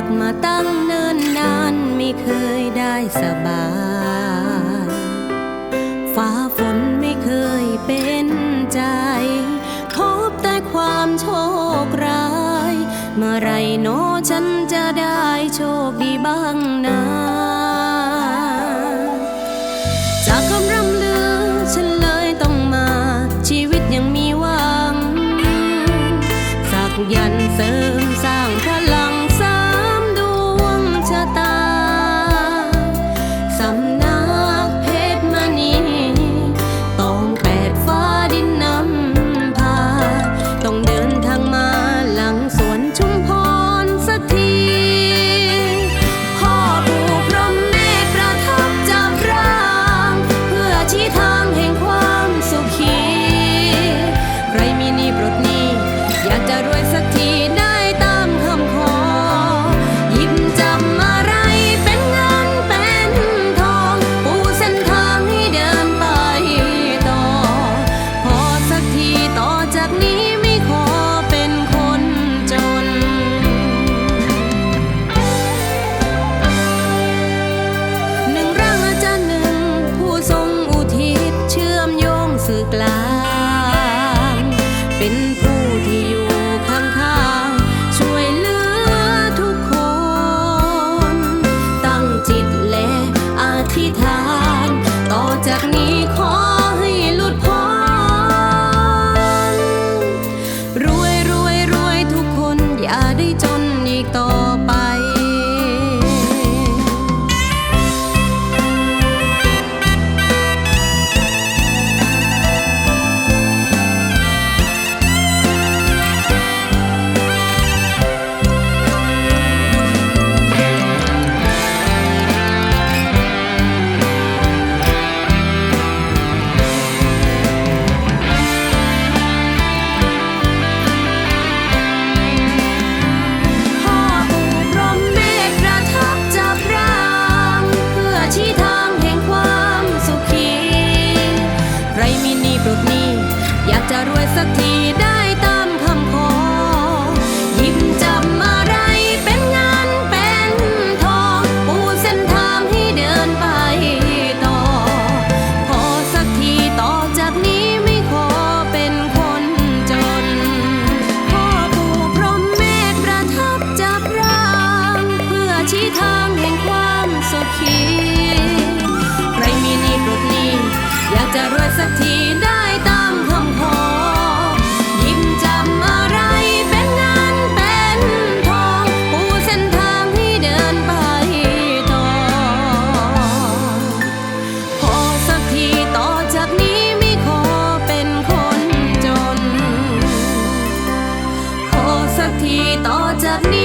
ากมาตั้งเนิ่นนานไม่เคยได้สบายฟ้าฝนไม่เคยเป็นใจพบแต่ความโชคร้าย เมื่อไรโนฉันจะได้โชคดีบ้างนะจากคำร่ำลือฉันเลยต้องมา ชีวิตยังมีหวัง สักยันเสริม of me